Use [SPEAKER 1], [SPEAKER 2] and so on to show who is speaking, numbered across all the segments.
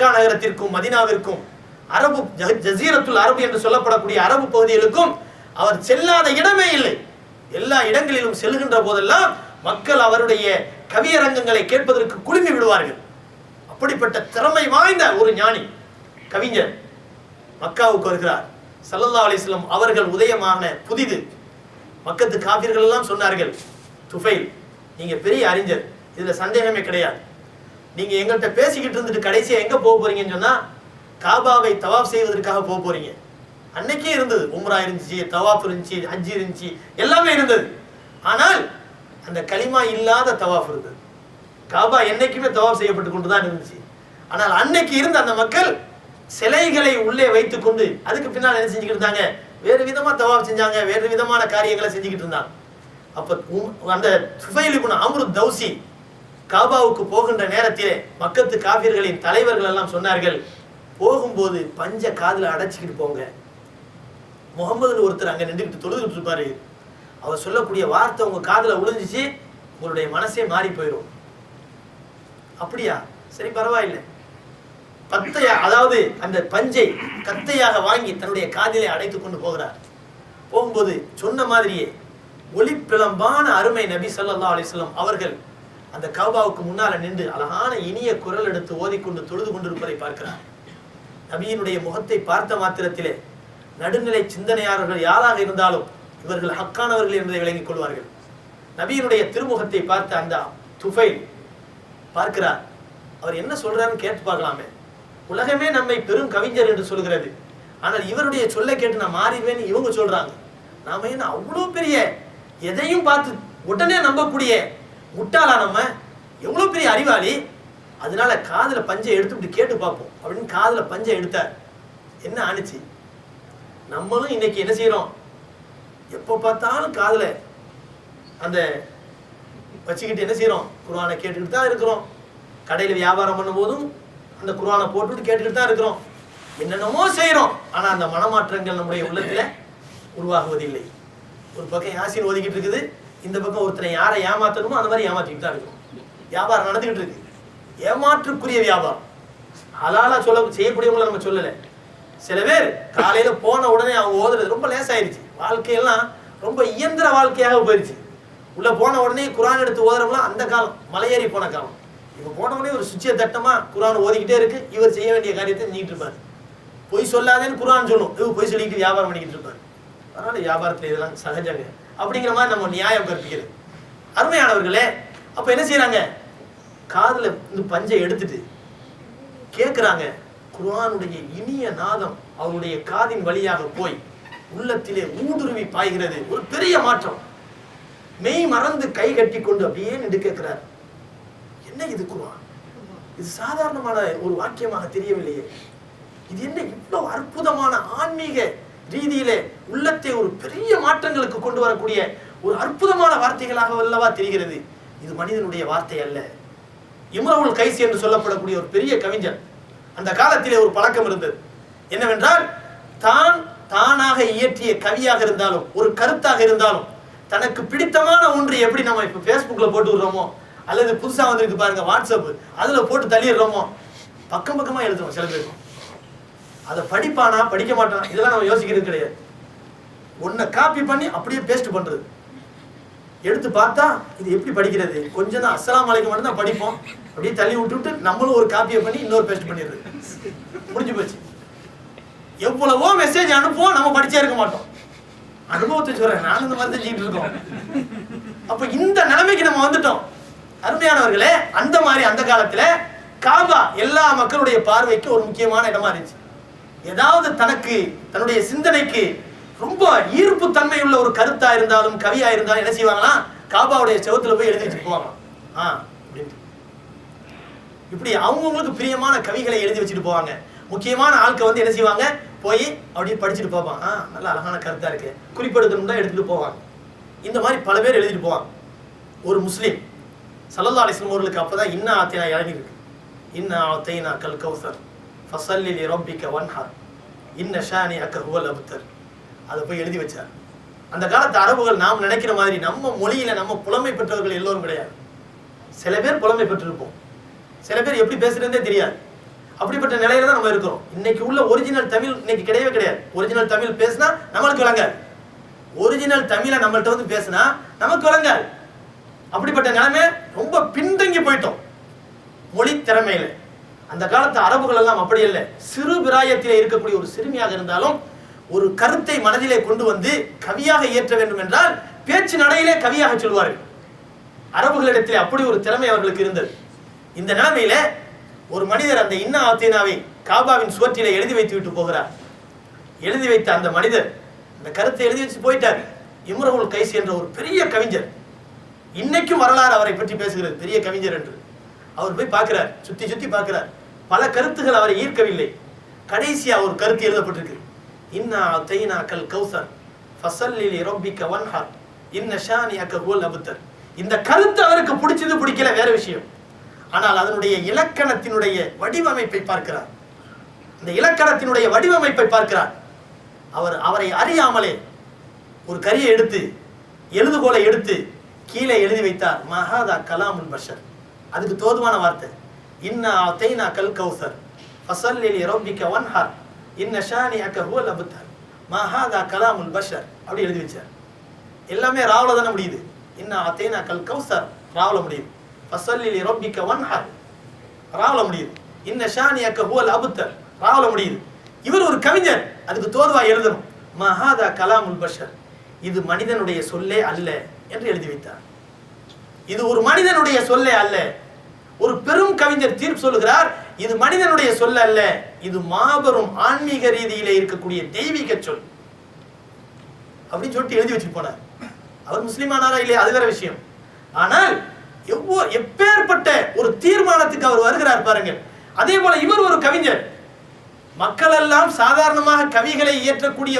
[SPEAKER 1] மக்கா நகரத்திற்கும் மதினாவிற்கும் அரபு ஜசீரத்துல் அரபு என்று சொல்லப்படக்கூடிய அரபு பகுதிகளுக்கும் அவர் செல்லாத இடமே இல்லை. எல்லா இடங்களிலும் செல்கின்ற போதெல்லாம் மக்கள் அவருடைய கவியரங்கங்களை கேட்பதற்கு குழுமி விடுவார்கள். அப்படிப்பட்ட திறமை வாய்ந்த ஒரு ஞானி கவிஞர் மக்காவுக்கு வருகிறார். சல்லல்லா அலிஸ்லம் அவர்கள் உதயமான புதிது. மக்கத்து காவிர்கள் எல்லாம் சொன்னார்கள் துஃபைல் நீங்க பெரிய அறிஞர் இதுல சந்தேகமே கிடையாது. நீங்க எங்கள்கிட்ட பேசிக்கிட்டு இருந்துட்டு கடைசியா எங்க போக போறீங்கன்னு சொன்னா காபாவை தவாப் செய்வதற்காக போக போறீங்க. அன்னைக்கே இருந்தது. உம்ரா இருந்துச்சு தவாப் இருந்துச்சு ஹஜ் இருந்துச்சு எல்லாமே இருந்தது. ஆனால் அந்த களிமா இல்லாத தவாப் இருந்தது. காபா என்னைக்குமே தவாப் செய்யப்பட்டு கொண்டு தான் இருந்துச்சு. ஆனால் அன்னைக்கு இருந்த அந்த மக்கள் சிலைகளை உள்ளே வைத்துக்கொண்டு அதுக்கு பின்னால் என்ன செஞ்சுக்கிட்டு இருந்தாங்க? வேறு விதமா தவாப் செஞ்சாங்க வேறு விதமான காரியங்களை செஞ்சுக்கிட்டு இருந்தாங்க. அப்ப அந்த சுஃபைலி இப்னு அம்ரு தௌசி காபாவுக்கு போகின்ற நேரத்திலே மக்கத்து காவிர்களின் தலைவர்கள் எல்லாம் சொன்னார்கள் போகும்போது பஞ்ச காதில் அடைச்சிக்கிட்டு போங்க. முகமதுன்னு ஒருத்தர் அங்கே நின்றுக்கிட்டு தொழுதுகிட்டு இருப்பாரு. அவர் சொல்லக்கூடிய வார்த்தை உங்க காதில் விழுந்துச்சு உங்களுடைய மனசே மாறி போயிடும் அப்படியா? சரி பரவாயில்லை. பத்தையா அதாவது அந்த பஞ்சை கத்தையாக வாங்கி தன்னுடைய காதிலே அடைத்து கொண்டு போகிறார். போகும்போது சொன்ன மாதிரியே ஒளிப்பிளம்பான அருமை நபி சொல்லா அலிஸ்லாம் அவர்கள் அந்த கவுபாவுக்கு முன்னால நின்று அழகான இனிய குரல் எடுத்து ஓதிக்கொண்டு தொழுது கொண்டிருப்பதை பார்க்கிறார். நபியினுடைய முகத்தை பார்த்த மாத்திரத்திலே நடுநிலை சிந்தனையாளர்கள் யாராக இருந்தாலும் இவர்கள் ஹக்கானவர்கள் என்பதை விளங்கிக் கொள்வார்கள். நபியினுடைய திருமுகத்தை பார்த்த அந்த துஃபைல் பார்க்கிறார் அவர் என்ன சொல்றாருன்னு கேட்டு பார்க்கலாமே. உலகமே நம்மை பெரும் கவிஞர் என்று சொல்கிறது. ஆனால் இவருடைய சொல்லை கேட்டு நான் மாறிடுவேன்னு இவங்க சொல்றாங்க. நாம என்ன அவ்வளோ பெரிய எதையும் பார்த்து உடனே நம்பக்கூடிய முட்டாளா நம்ம எவ்வளோ பெரிய அறிவாளி? அதனால காதில் பஞ்சை எடுத்து கேட்டு பார்ப்போம். அப்படின்னு காதில் பஞ்சை எடுத்தார். என்ன ஆணுச்சு? நம்மளும் இன்னைக்கு என்ன செய்கிறோம் எப்போ பார்த்தாலும் காதில் அந்த வச்சுக்கிட்டு என்ன செய்கிறோம் குருவானை கேட்டுக்கிட்டு தான் இருக்கிறோம். கடையில் வியாபாரம் பண்ணும்போதும் அந்த குர்ஆனை போட்டுட்டு கேட்டுக்கிட்டு தான் இருக்கிறோம். என்னென்னமோ செய்கிறோம் ஆனால் அந்த மனமாற்றங்கள் நம்முடைய உள்ளத்தில் உருவாகுவதில்லை. ஒரு பக்கம் யாசின் ஒதுக்கிட்டு இருக்குது. இந்த பக்கம் ஒருத்தனை யாரை ஏமாத்தணுமோ அந்த மாதிரி ஏமாத்திக்கிட்டு தான் இருக்கும் வியாபாரம் நடந்துகிட்டு இருக்கு. ஏமாற்றுக்குரிய வியாபாரம். அலாலா சொல்ல செய்யக்கூடியவங்கள நம்ம சொல்லலை. சில பேர் காலையில போன உடனே அவங்க ஓதுறது ரொம்ப லேசாயிருச்சு. வாழ்க்கையெல்லாம் ரொம்ப இயந்திர வாழ்க்கையாக போயிருச்சு. உள்ள போன உடனே குரான் எடுத்து ஓதுறவங்களாம் அந்த காலம் மலையேறி போன காலம். இப்போ போன உடனே ஒரு சுச்சிய தட்டமா குரான் ஓதிக்கிட்டே இருக்கு. இவர் செய்ய வேண்டிய காரியத்தை செஞ்சுட்டு இருப்பாரு. பொய் சொல்லாதேன்னு குரான் சொல்லும். இவர் பொய் சொல்லிக்கிட்டு வியாபாரம் பண்ணிக்கிட்டு இருப்பாரு. அதனால வியாபாரத்தில் இதெல்லாம் சகஜங்க. அப்படிங்கிற மாதிரி நம்ம நியாயம் கற்பிக்கிறது. அருமையானவர்களே அப்ப என்ன செய்யறாங்க காதுல இந்த பஞ்சை எடுத்துட்டு கேட்குறாங்க குரானுடைய இனிய நாதம் அவருடைய காதின் வழியாக போய் உள்ளத்திலே ஊடுருவி பாய்கிறது. ஒரு பெரிய மாற்றம். மெய் மறந்து கை கட்டி கொண்டு அப்படியே நின்று கேட்கிறார் என்ன இது குரான் இது சாதாரணமான ஒரு வாக்கியமாக தெரியவில்லையே. இது என்ன இவ்வளவு அற்புதமான ஆன்மீக ரீதியிலே உள்ளத்தை ஒரு பெரிய மாற்றங்களுக்கு கொண்டு வரக்கூடிய ஒரு அற்புதமான வார்த்தைகளாக அல்லவா தெரிகிறது. இது மனிதனுடைய வார்த்தை அல்ல. இம்ரவுல் கைஸ் என்று சொல்லப்படக்கூடிய ஒரு பெரிய கவிஞர். அந்த காலத்திலே ஒரு பழக்கம் இருந்தது. என்னவென்றால் தான் தானாக இயற்றிய கவியாக இருந்தாலும் ஒரு கருத்தாக இருந்தாலும் தனக்கு பிடித்தமான ஒன்று எப்படி நம்ம இப்போ ஃபேஸ்புக்கில் போட்டு விடுறோமோ அல்லது புதுசாக வந்திருக்கு பாருங்க வாட்ஸ்அப் அதில் போட்டு தள்ளிடுறோமோ பக்கம் பக்கமாக எழுதுறோம் சில பேருக்கும் அதை படிப்பானா படிக்க மாட்டானா? இதெல்லாம் நம்ம யோசிக்கிறது கிடையாது. ஒன்றை காப்பி பண்ணி அப்படியே பேஸ்ட் பண்ணுறது எடுத்து பார்த்தா இது எப்படி படிக்கிறது? கொஞ்சம் தான் அஸ்லாம் அலைக்கும் மட்டும் தான் படிப்போம். அப்படியே தள்ளி விட்டுட்டு நம்மளும் ஒரு காப்பியை பண்ணி இன்னொரு பேஸ்ட் பண்ணிடுறது. முடிஞ்சு போச்சு. எவ்வளவோ மெசேஜ் அனுப்புவோம் நம்ம படிச்சே இருக்க மாட்டோம். அனுபவத்தை சொல்றேன். நானும் இந்த மாதிரி தான் செஞ்சுட்டு இருக்கோம். அப்ப இந்த நிலைமைக்கு நம்ம வந்துட்டோம். அருமையானவர்களே அந்த மாதிரி அந்த காலத்துல காபா எல்லா மக்களுடைய பார்வைக்கு ஒரு முக்கியமான இடமா இருந்துச்சு. ஏதாவது தனக்கு தன்னுடைய சிந்தனைக்கு ரொம்ப ஈர்ப்பு தன்மை உள்ள ஒரு கருத்தா இருந்தாலும் கவியா இருந்தாலும் என்ன செய்வாங்கன்னா காபாவுடைய செவத்துல போய் எழுதி வச்சுட்டு போவாங்க ஆ அப்படின்ட்டு. இப்படி அவங்கவுங்களுக்கு பிரியமான கவிகளை எழுதி வச்சுட்டு போவாங்க. முக்கியமான ஆட்கள் வந்து என்ன செய்வாங்க? போய் அப்படியே படிச்சுட்டு பார்ப்பாங்க. ஆ நல்ல அழகான கருத்தா இருக்கு. குறிப்பெடுக்கணும் தான் எடுத்துட்டு போவாங்க. இந்த மாதிரி பல பேர் எழுதிட்டு போவாங்க. ஒரு முஸ்லீம் சல்லல்லா அலிஸ்லம் அவர்களுக்கு அப்பதான் இன்ன ஆத்தையா இறங்கி இருக்கு இன்ன ஆத்தைனா கல் கௌசர் ஃபசல்லி லி ரப்பிக்க வன்ஹர் இன்ன ஷானி அக்க ஹுவல் அபுத்தர் அதை போய் எழுதி வச்சார். அந்த காலத்து அரபுகள் நாம் நினைக்கிற மாதிரி நம்ம மொழியில நம்ம புலமை பெற்றவர்கள் எல்லோரும் கிடையாது. சில பேர் புலமை பெற்றிருப்போம். சில பேர் எப்படி பேசுறதே தெரியாது. அப்படிப்பட்ட நிலையில தான் நம்ம இருக்கிறோம். இன்னைக்கு உள்ள ஒரிஜினல் தமிழ் இன்னைக்கு கிடையவே கிடையாது. ஒரிஜினல் தமிழ் பேசினா நம்மளுக்கு விளங்காது. ஒரிஜினல் தமிழை நம்மள்ட்ட வந்து பேசினா நமக்கு விளங்காது. அப்படிப்பட்ட நிலைமை ரொம்ப பின்தங்கி போயிட்டோம். மொழி திறமையில. அந்த காலத்து அரபுகள் எல்லாம் அப்படி இல்லை சிறு பிராயத்திலே இருக்கக்கூடிய ஒரு சிறுமியாக இருந்தாலும் ஒரு கருத்தை மனதிலே கொண்டு வந்து கவியாக இயற்ற வேண்டும் என்றால் பேச்சு நடையிலே கவியாக சொல்வார்கள். அரபுகளிடத்திலே அப்படி ஒரு திறமை அவர்களுக்கு இருந்தது. இந்த நிலைமையில ஒரு மனிதர் அந்த இன்னா ஆத்தீனாவை காபாவின் சுவற்றிலே எழுதி வைத்து விட்டு போகிறார். எழுதி வைத்த அந்த மனிதர் அந்த கருத்தை எழுதி வச்சு போயிட்டார். இம்ரகுல் கைசி என்ற ஒரு பெரிய கவிஞர். இன்னைக்கும் வரலாறு அவரை பற்றி பேசுகிறது. பெரிய கவிஞர் என்று. அவர் போய் பார்க்கிறார். சுத்தி சுத்தி பார்க்கிறார். பல கருத்துகள் அவரை ஈர்க்கவில்லை. கடைசியா ஒரு கருத்து எழுதப்பட்டிருக்கு. இன்னா தைனா கல் கௌசர் ஃபசல்லில் ரப்பிக்க வன்ஹார் இன்ன ஷானியக்க கோல் அபுத்தர். இந்த கருத்து அவருக்கு பிடிச்சது பிடிக்கல வேற விஷயம். ஆனால் அதனுடைய இலக்கணத்தினுடைய வடிவமைப்பை பார்க்கிறார். இந்த இலக்கணத்தினுடைய வடிவமைப்பை பார்க்கிறார். அவர் அவரை அறியாமலே ஒரு கரியை எடுத்து எழுதுகோலை எடுத்து கீழே எழுதி வைத்தார். மகாதா கலாமுன் பஷர். அதுக்கு தோதுவான வார்த்தை. இன்ன அத்தைனா கல் கௌசர் ஃபசல்லில் ரப்பிக்க வன்ஹர் இன்ன ஷானி அக்க ஹுவல் அபுத்தர் மஹாதா கலாமுல் பஷர் அப்படி எழுதி வச்சார். எல்லாமே ராவுல தானே முடியுது. இன்ன அத்தைனா கல் கௌசர் ராவல முடியுது. ஃபசல்லில் ரப்பிக்க வன்ஹர் ராவல முடியுது. இன்ன ஷானி அக்க ஹுவல் அபுத்தர் ராவல முடியுது. இவர் ஒரு கவிஞர் அதுக்கு தோதுவா எழுதணும். மஹாதா கலாமுல் பஷர் இது மனிதனுடைய சொல்லே அல்ல என்று எழுதி வைத்தார். இது ஒரு மனிதனுடைய சொல்லே அல்ல. ஒரு பெரும் கவிஞர் தீர்ப்பு சொல்லுகிறார் இது மனிதனுடைய சொல் அல்ல இது மாபெரும் ஆன்மீக ரீதியிலே இருக்கக்கூடிய தெய்வீக சொல். அப்படின்னு சொல்லிட்டு எழுதி வச்சு போனார். அவர் முஸ்லிமானாரா இல்லையா? அது வேற விஷயம். ஆனால் எவ்வளோ எப்பேற்பட்ட ஒரு தீர்மானத்துக்கு அவர் வருகிறார் பாருங்கள். அதே போல இவர் ஒரு கவிஞர். மக்கள் எல்லாம் சாதாரணமாக கவிகளை இயற்றக்கூடிய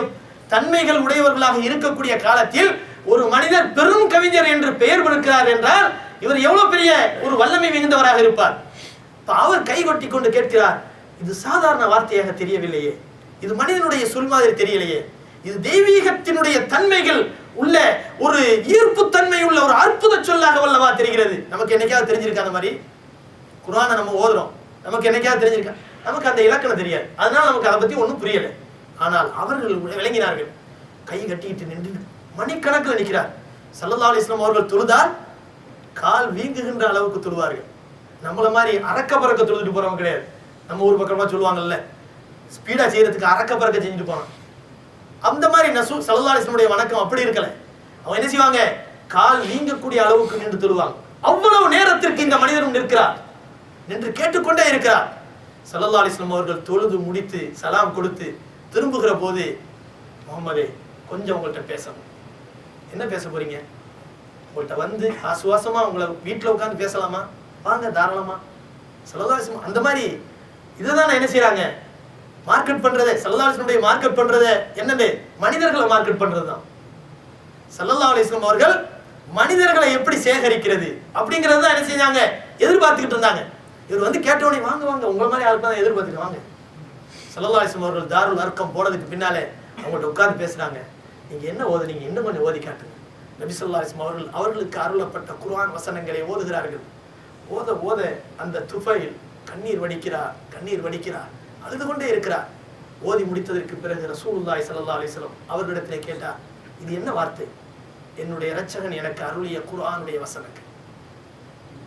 [SPEAKER 1] தன்மைகள் உடையவர்களாக இருக்கக்கூடிய காலத்தில் ஒரு மனிதர் பெரும் கவிஞர் என்று பெயர் கொடுக்கிறார் என்றால் இவர் எவ்வளவு பெரிய ஒரு வல்லமை மிகுந்தவராக இருப்பார்? அவர் கை கொட்டி கொண்டு கேட்கிறார் இது சாதாரண வார்த்தையாக தெரியவில்லையே. இது மனிதனுடைய சொல் மாதிரி தெரியலையே. இது தெய்வீகத்தினுடைய தன்மைகள் உள்ள ஒரு ஈர்ப்பு தன்மை உள்ள ஒரு அற்புத சொல்லாக வல்லவா தெரிகிறது. நமக்கு என்னைக்காவது தெரிஞ்சிருக்கா அந்த மாதிரி? குரானை நம்ம ஓதுறோம். நமக்கு என்னைக்காவது தெரிஞ்சிருக்கா? நமக்கு அந்த இலக்கணம் தெரியாது. அதனால நமக்கு அதை பத்தி ஒன்றும் புரியல. ஆனால் அவர்கள் விளங்கினார்கள். கை கட்டிக்கிட்டு நின்று மணிக்கணக்கில் நிற்கிறார். சல்லல்லா அலிஸ்லாம் அவர்கள் தொழுதால் கால் வீங்குகின்ற அளவுக்கு தொழுவார்கள். நம்மளை மாதிரி அறக்க பறக்க தொழுதுட்டு போறவங்க கிடையாது. நம்ம ஊர் பக்கமா சொல்லுவாங்கல்ல ஸ்பீடா செய்யறதுக்கு அறக்க பறக்க செஞ்சுட்டு போனான் அந்த மாதிரி நசு சலதாலிசனுடைய வணக்கம் அப்படி இருக்கல. அவன் என்ன செய்வாங்க? கால் வீங்கக்கூடிய அளவுக்கு நின்று தொழுவாங்க. அவ்வளவு நேரத்திற்கு இந்த மனிதரும் நிற்கிறார். நின்று கேட்டுக்கொண்டே இருக்கிறார். சல்லல்லா அலிஸ்லாம் அவர்கள் தொழுது முடித்து சலாம் கொடுத்து திரும்புகிற போது முகமதே கொஞ்சம் உங்கள்கிட்ட பேசணும். என்ன பேச போறீங்க? உங்கள்கிட்ட வந்து ஆசுவாசமாக உங்களை வீட்டில் உட்காந்து பேசலாமா? வாங்க தாராளமாக செலவாசம் அந்த மாதிரி இதை தான் என்ன செய்கிறாங்க மார்க்கெட் பண்ணுறது சல்லல்லா மார்க்கெட் பண்ணுறது என்னது? மனிதர்களை மார்க்கெட் பண்ணுறது தான் சல்லல்லா அவர்கள் மனிதர்களை எப்படி சேகரிக்கிறது அப்படிங்கிறது தான் என்ன செஞ்சாங்க? எதிர்பார்த்துக்கிட்டு இருந்தாங்க. இவர் வந்து கேட்டவனே வாங்க வாங்க உங்களை மாதிரி யாருக்கு தான் எதிர்பார்த்துட்டு வாங்க. சல்லல்லா அவர்கள் தாருள் அர்க்கம் போனதுக்கு பின்னாலே அவங்கள்ட்ட உட்காந்து பேசுகிறாங்க நீங்கள் என்ன ஓதுனீங்க? இன்னும் கொஞ்சம் ஓதி காட்டுங்க. நபிசல்லா ஸல்லல்லாஹு அவர்கள் அவர்களுக்கு அருளப்பட்ட குர்ஆன் வசனங்களை ஓதுகிறார்கள். ஓத ஓத அந்த துஃபைல் கண்ணீர் வடிக்கிறார் கண்ணீர் வடிக்கிறார் அழுது கொண்டே இருக்கிறார். ஓதி முடித்ததற்கு பிறகு ரசூலுல்லாய் சல்லா அலிஸ்லம் அவர்களிடத்திலே கேட்டார் இது என்ன வார்த்தை? என்னுடைய இரட்சகன் எனக்கு அருளிய குர்ஆனுடைய வசனங்கள்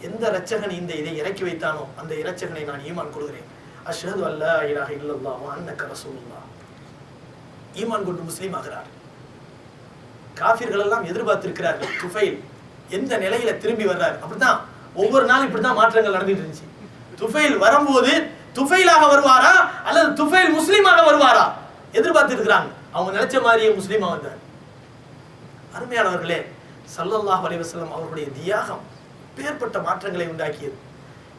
[SPEAKER 1] எந்த இரட்சகன் இந்த இதை இறக்கி வைத்தானோ அந்த இரட்சகனை நான் ஈமான் கொள்கிறேன். அஷ்ஹது அல்லா இலாஹ இல்லல்லாஹ் வ ரசூலுல்லாஹ். ஈமான் கொண்டு முஸ்லீம் ஆகிறார். காஃபிர்கள் எல்லாம் எதிர்பார்த்திருக்கிறார்கள். துஃபைல் எந்த நிலையில திரும்பி வர்றாரு? அப்படிதான் ஒவ்வொரு நாளும் இப்படிதான் மாற்றங்கள் நடந்துட்டு இருந்துச்சு. துஃபைல் வரும்போது துஃபைலாக வருவாரா? அல்லது துஃபைல் முஸ்லீமாக வருவாரா? எதிர்பார்த்து இருக்கிறாங்க அவங்க நினைச்ச மாதிரியே முஸ்லீமா வந்தார். அருமையானவர்களே சல்லல்லாஹ் அலைஹி அவருடைய தியாகம் பேர்பட்ட மாற்றங்களை உண்டாக்கியது.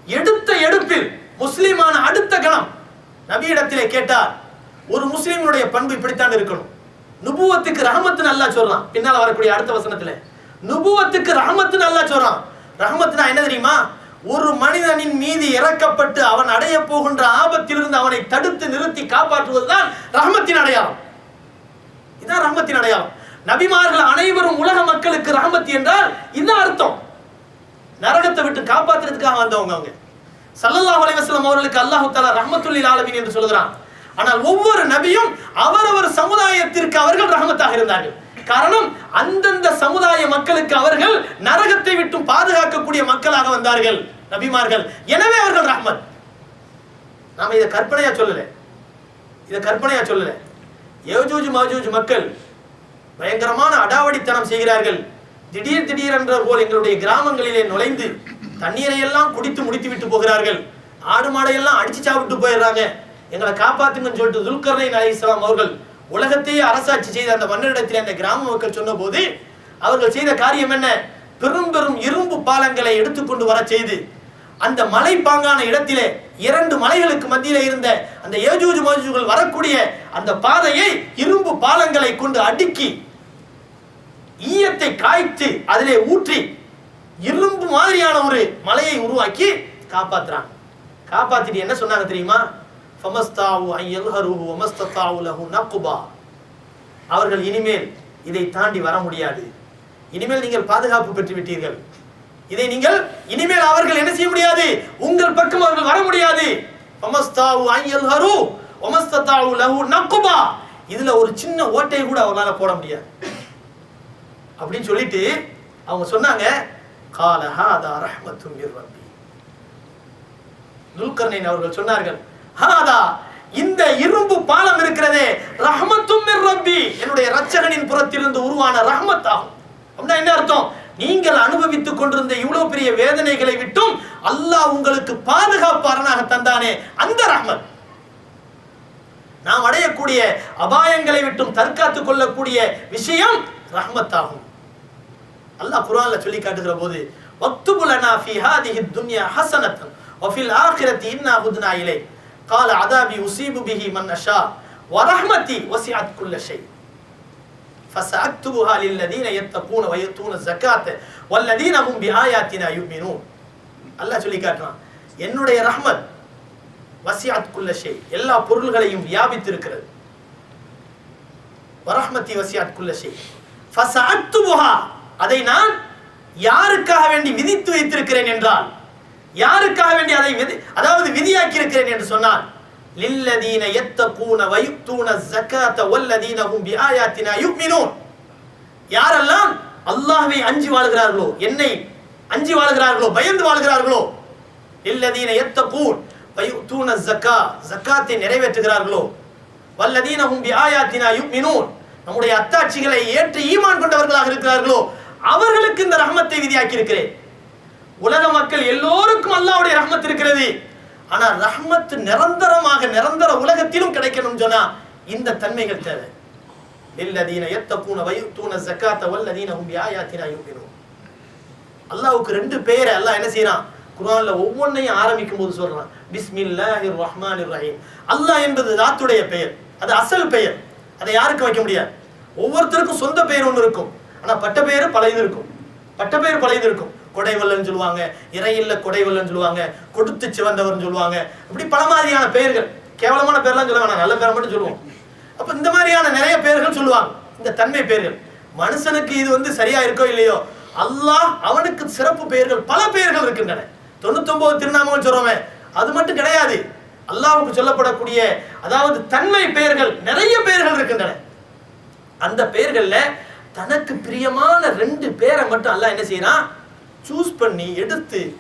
[SPEAKER 1] எடுத்த எடுப்பில் முஸ்லீமான அடுத்த கணம் நபியிடத்திலே கேட்டார் ஒரு முஸ்லீமுடைய பண்பு இப்படித்தான் இருக்கணும். நுபுவத்துக்கு ரஹமத்துன்னு நல்லா சொல்றான். பின்னால வரக்கூடிய அடுத்த வசனத்துல. நுபுவத்துக்கு ரஹமத்துன்னு அல்லாஹ் சொல்றான். ரஹமத்துனா என்ன தெரியுமா? ஒரு மனிதனின் மீது இறக்கப்பட்டு அவன் அடைய போகின்ற ஆபத்திலிருந்து அவனை தடுத்து நிறுத்தி காப்பாற்றுவதுதான் ரஹமத்தின் அடையாளம். இதுதான் ரஹமத்தின் அடையாளம். நபிமார்கள் அனைவரும் உலக மக்களுக்கு ரஹமத் என்றால் இதுதான் அர்த்தம்? நரகத்தை விட்டு காப்பாற்றுறதுக்காக வந்தவங்க அவங்க. சல்லல்லாஹ் அலைஹி அவர்களுக்கு அல்லாஹ் தலா ரஹமத்துல்லில் ஆலமின் என்று சொல்கிறான் ஆனால் ஒவ்வொரு நபியும் அவரவர் சமுதாயத்திற்கு அவர்கள் ரகமத்தாக இருந்தார்கள். காரணம் அந்தந்த சமுதாய மக்களுக்கு அவர்கள் நரகத்தை விட்டு பாதுகாக்கக்கூடிய மக்களாக வந்தார்கள் நபிமார்கள். எனவே அவர்கள் ரஹ்மத். நாம இதை கற்பனையா சொல்லல. இதை கற்பனையா சொல்லல. ஏஜூஜ் மஜூஜ் மக்கள் பயங்கரமான அடாவடித்தனம் செய்கிறார்கள். திடீர் திடீர் என்ற போல் எங்களுடைய கிராமங்களிலே நுழைந்து தண்ணீரை எல்லாம் குடித்து முடித்து விட்டு போகிறார்கள். ஆடு மாடையெல்லாம் அடிச்சு சாப்பிட்டு போயிடுறாங்க. எங்களை காப்பாத்துங்கன்னு சொல்லிட்டு துல்கர்னை அலி இஸ்லாம் அவர்கள் உலகத்தையே அரசாட்சி செய்த அந்த மன்னரிடத்தில் அந்த கிராம மக்கள் சொன்னபோது அவர்கள் செய்த காரியம் என்ன? பெரும் பெரும் இரும்பு பாலங்களை எடுத்துக்கொண்டு வர செய்து அந்த மலை பாங்கான இடத்திலே இரண்டு மலைகளுக்கு மத்தியில இருந்த அந்த ஏஜூஜ் மஜூஜ்கள் வரக்கூடிய அந்த பாதையை இரும்பு பாலங்களை கொண்டு அடுக்கி ஈயத்தை காய்த்து அதிலே ஊற்றி இரும்பு மாதிரியான ஒரு மலையை உருவாக்கி காப்பாத்துறாங்க. காப்பாத்திட்டு என்ன சொன்னாங்க தெரியுமா? ஃபமஸ்தாவு ஐயல்ஹருஹு வமஸ்தத்தாவு லஹு நக்குபா. அவர்கள் இனிமேல் இதை தாண்டி வர முடியாது. இனிமேல் நீங்கள் பாதுகாப்பு பெற்று விட்டீர்கள் இதை நீங்கள் இனிமேல் அவர்கள் என்ன செய்ய முடியாது? உங்கள் பக்கம் அவர்கள் வர முடியாது. ஃபமஸ்தாவு ஐயல்ஹரு வமஸ்தத்தாவு லஹு நக்குபா. இதுல ஒரு சின்ன ஓட்டையை கூட அவங்களால போட முடியாது. அப்படின்னு சொல்லிட்டு அவங்க சொன்னாங்க காலஹா அதா ரஹ்மத்தும் மிர் ரப்பி. துல்கர்னைன் அவர்கள் சொன்னார்கள் ஹாதா இந்த இரும்பு பாலம் இருக்கிறதே ரஹமத்தும் ரப்பி. என்னுடைய ரச்சகனின் புறத்திலிருந்து உருவான ரஹமத் ஆகும். அப்படின்னா என்ன அர்த்தம்? நீங்கள் அனுபவித்துக் கொண்டிருந்த இவ்வளவு பெரிய வேதனைகளை விட்டும் அல்லாஹ் உங்களுக்கு பாதுகாப்பரனாக தந்தானே அந்த ரஹமத். நாம் அடையக்கூடிய அபாயங்களை விட்டும் தற்காத்துக் கொள்ளக்கூடிய விஷயம் ரஹமத் ஆகும். அல்லாஹ் குரான்ல சொல்லி காட்டுகிற போது வக்துபுலனா ஃபி ஹாதிஹி துன்யா ஹசனத்தன் வஃபில் ஆகிரத்தி இன்னா ஹுத்னா இலை قال عذابي أصيب به من أشاء ورحمتي وسعت كل شيء فسأكتبها للذين يتقون ويؤتون الزكاة والذين هم بآياتنا يؤمنون அல்லாஹ் சொல்லி காட்டுறான் என்னுடைய ரஹ்மத் வசியாத் குல்ல ஷை எல்லா பொருள்களையும் வியாபித்திருக்கிறது வரஹ்மதி வசியாத் குல்ல ஷை ஃபஸஅத்துபுஹா அதை நான் யாருக்காக வேண்டி விதித்து வைத்திருக்கிறேன் என்றால் யாருக்காக வேண்டி அதை விதி அதாவது விதியாக்கி இருக்கிறேன் என்று சொன்னால் லில்லதீன யத்தகூன வயுக்தூன ஸகாத வல்லதீன ஹும் பிஆயாத்தினா யுமினூன் யாரெல்லாம் அல்லாஹ்வை அஞ்சி வாழ்கிறார்களோ என்னை அஞ்சி வாழ்கிறார்களோ பயந்து வாழ்கிறார்களோ இல்லதீன யத்தகூன் வயுக்தூன ஜக்கா ஜக்காத்தை நிறைவேற்றுகிறார்களோ வல்லதீன ஹும் பிஆயாத்தினா யுமினூன் நம்முடைய அத்தாட்சிகளை ஏற்று ஈமான் கொண்டவர்களாக இருக்கிறார்களோ அவர்களுக்கு இந்த ரஹமத்தை விதியாக்கி இருக்கிறேன் உலக மக்கள் எல்லோருக்கும் அல்லாவுடைய ரஹ்மத் இருக்கிறது. ஆனா ரஹ்மத் நிரந்தரமாக நிரந்தர உலகத்திலும் கிடைக்கணும் சொன்னா இந்த தன்மைகள் தேவை. லில்லதீன யத்தகூன வயுத்தூன ஜக்காத்த வல்லதீன ஹும் பிஆயாத்தினா யுமினூன். அல்லாவுக்கு ரெண்டு பேரை அல்லாஹ் என்ன செய்யறான் குரான்ல ஒவ்வொன்றையும் ஆரம்பிக்கும் போது சொல்றான். பிஸ்மில்லாஹி ரஹ்மான் ரஹீம். அல்லாஹ் என்பது ராத்துடைய பெயர். அது அசல் பெயர். அதை யாருக்கும் வைக்க முடியாது? ஒவ்வொருத்தருக்கும் சொந்த பெயர் ஒன்று இருக்கும். ஆனா பட்ட பெயர் பல இது இருக்கும். பட்ட பெயர் பல இது இருக்கும். கொடைவல்லன்னு சொல்லுவாங்க. இறையில்ல கொடைவல்லன்னு சொல்லுவாங்க. கொடுத்து சிவந்தவர்னு சொல்லுவாங்க. இப்படி பல மாதிரியான பெயர்கள். கேவலமான பேர்லாம் சொல்ல வேணாம். நல்ல பேரை மட்டும் சொல்லுவோம். அப்ப இந்த மாதிரியான நிறைய பேர்கள் சொல்லுவாங்க. இந்த தன்மை பெயர்கள். மனுஷனுக்கு இது வந்து சரியா இருக்கோ இல்லையோ அல்லாஹ் அவனுக்கு சிறப்பு பெயர்கள் பல பெயர்கள் இருக்கின்றன. தொண்ணூத்தொன்பது திருநாமங்கள் சொல்றோமே. அது மட்டும் கிடையாது. அல்லாஹுக்கு சொல்லப்படக்கூடிய அதாவது தன்மை பெயர்கள் நிறைய பெயர்கள் இருக்கின்றன. அந்த பெயர்கள்ல தனக்கு பிரியமான ரெண்டு பேரை மட்டும் அல்லாஹ் என்ன செய்யறான் சூஸ் பண்ணி எடுத்து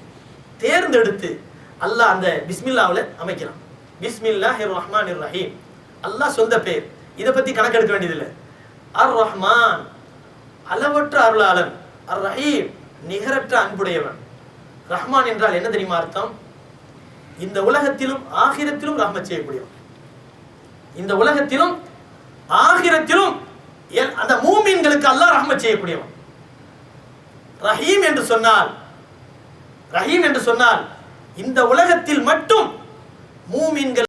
[SPEAKER 1] தேர்ந்தெடுத்து அல்லாஹ் அந்த பிஸ்மில்லாவில் அமைக்கிறான். ரஹ்மான் இர் ரஹீம் அல்லாஹ் சொந்த பேர். இதை பற்றி கணக்கெடுக்க வேண்டியதில்லை. அர் ரஹ்மான் அளவற்ற அருளாளன். அர் ரஹீம் நிகரற்ற அன்புடையவன். ரஹ்மான் என்றால் என்ன தெரியுமா அர்த்தம்? இந்த உலகத்திலும் ஆகிரத்திலும் ரஹ்மத் செய்யக்கூடியவன். இந்த உலகத்திலும் ஆகிரத்திலும் எல்- அந்த மூமீன்களுக்கு அல்லாஹ் ரஹ்மத் செய்யக்கூடியவன். ரஹீம் என்று சொன்னால் ரஹீம் என்று சொன்னால் இந்த உலகத்தில் மட்டும் மூமீன்கள்